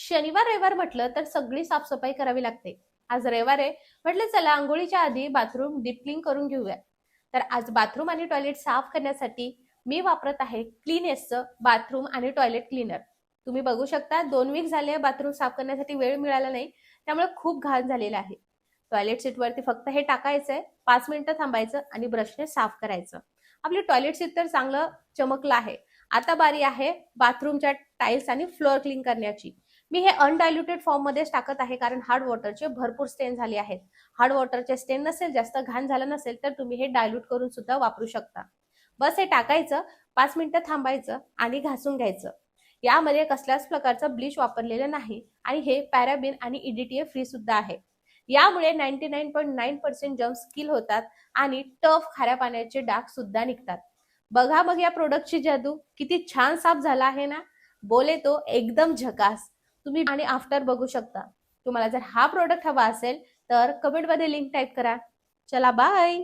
शनिवार रविवार म्हटलं तर सगळी साफसफाई करावी लागते. आज रविवार आहे म्हटलं चला आंघोळीच्या आधी बाथरूम डीप क्लीन करून घेऊया. तर आज बाथरूम आणि टॉयलेट साफ करण्यासाठी मी वापरत आहे क्लीनेसचं बाथरूम आणि टॉयलेट क्लीनर. तुम्ही बघू शकता दोन वीक झाले बाथरूम साफ करण्यासाठी वेळ मिळाला नाही त्यामुळे खूप घाण झालेला आहे. टॉयलेट सीटवरती फक्त हे टाकायचंय पाच मिनिटं थांबायचं आणि ब्रशने साफ करायचं. आपली टॉयलेट सीट तर चांगलं चमकलं आहे. आता बारी आहे बाथरूमच्या टाईल्स आणि फ्लोअर क्लीन करण्याची. मी हे अनडायल्युटेड फॉर्ममध्येच टाकत आहे कारण हार्ड वॉटरचे भरपूर स्टेन झाले आहेत. हार्ड वॉटरचे स्टेन नसेल जास्त घाण झालं नसेल तर तुम्ही हे डायल्यूट करून सुद्धा वापरू शकता. बस हे टाकायचं पाच मिनिटं थांबायचं आणि घासून घ्यायचं. यामध्ये कसल्याच प्रकारचं ब्लीच वापरलेलं नाही आणि हे पॅराबिन आणि इडीटीए ईडीटीए फ्री सुद्धा आहे. यामुळे ninety nine point nine percent germs kill होतात आणि टफ खाऱ्या पाण्याचे डाग सुद्धा निघतात. बघा मग या प्रोडक्टची जादू किती छान साफ झाला आहे ना? बोले तो एकदम झकास. तुम्ही आणि आफ्टर बघू शकता. तुम्हाला जर हा प्रोडक्ट हवा असेल तर कमेंटमध्ये लिंक टाईप करा. चला बाय